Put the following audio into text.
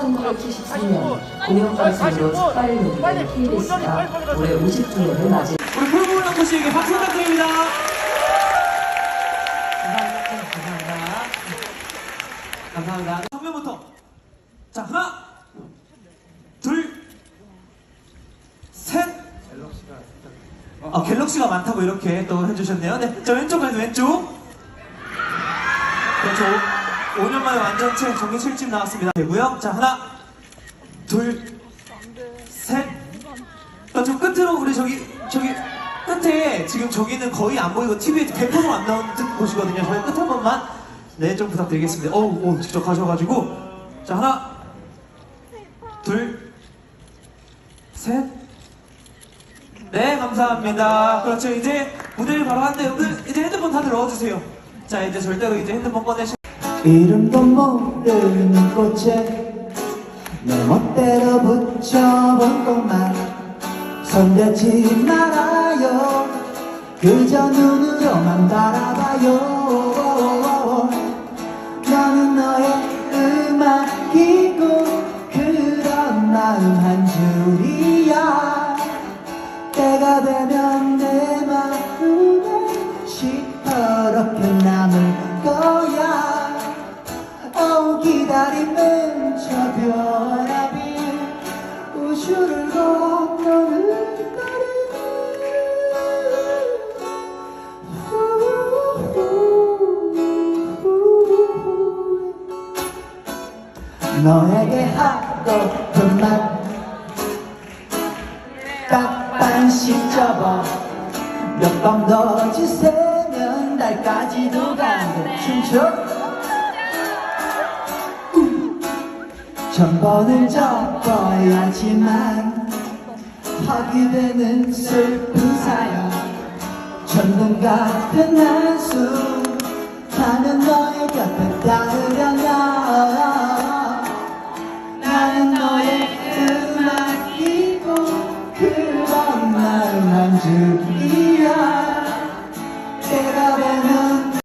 1973년 공영방송으로 첫 발을 내딛은 KBS가 올해 50주년을 맞이 우리 풀무원호 씨에게 박수 부탁드립니다. 감사합니다. 감사합니다. 정면부터. 자, 하나, 둘, 셋. 아, 갤럭시가 많다고 이렇게 또 해주셨네요. 네, 자, 왼쪽 가서 왼쪽. 그렇죠. 5년 만에 완전체 정리 실집 나왔습니다. 되고요. 자, 하나, 둘, 셋. 아, 저 끝으로 우리 저기 저기 끝에 지금 저기는 거의 안 보이고 TV에 100%안 나오는 듯 곳이거든요. 저희 끝 한 번만 네 좀 부탁드리겠습니다. 어우, 오, 직접 가셔가지고 자 하나 둘 셋. 네 감사합니다. 그렇죠 이제 무대를 바로 하는데 여러분 이제 핸드폰 다들 넣어주세요. 자 이제 절대로 이제 핸드폰 꺼내시. 이름도 모르는 꽃에 내 멋대로 붙여본 것만 손대지 말아요. 그저 눈으로만 바라봐요. 너는 너의 음악이고 그런 마음 너에게 하고픈 말딱 반씩 접어 몇번더 지새면 달까지도 간대 춤춰? 천 번을 접어야지만 파괴되는 슬픈 사연. 천둥 같은 한숨 나는 너의 곁에 닿으 너의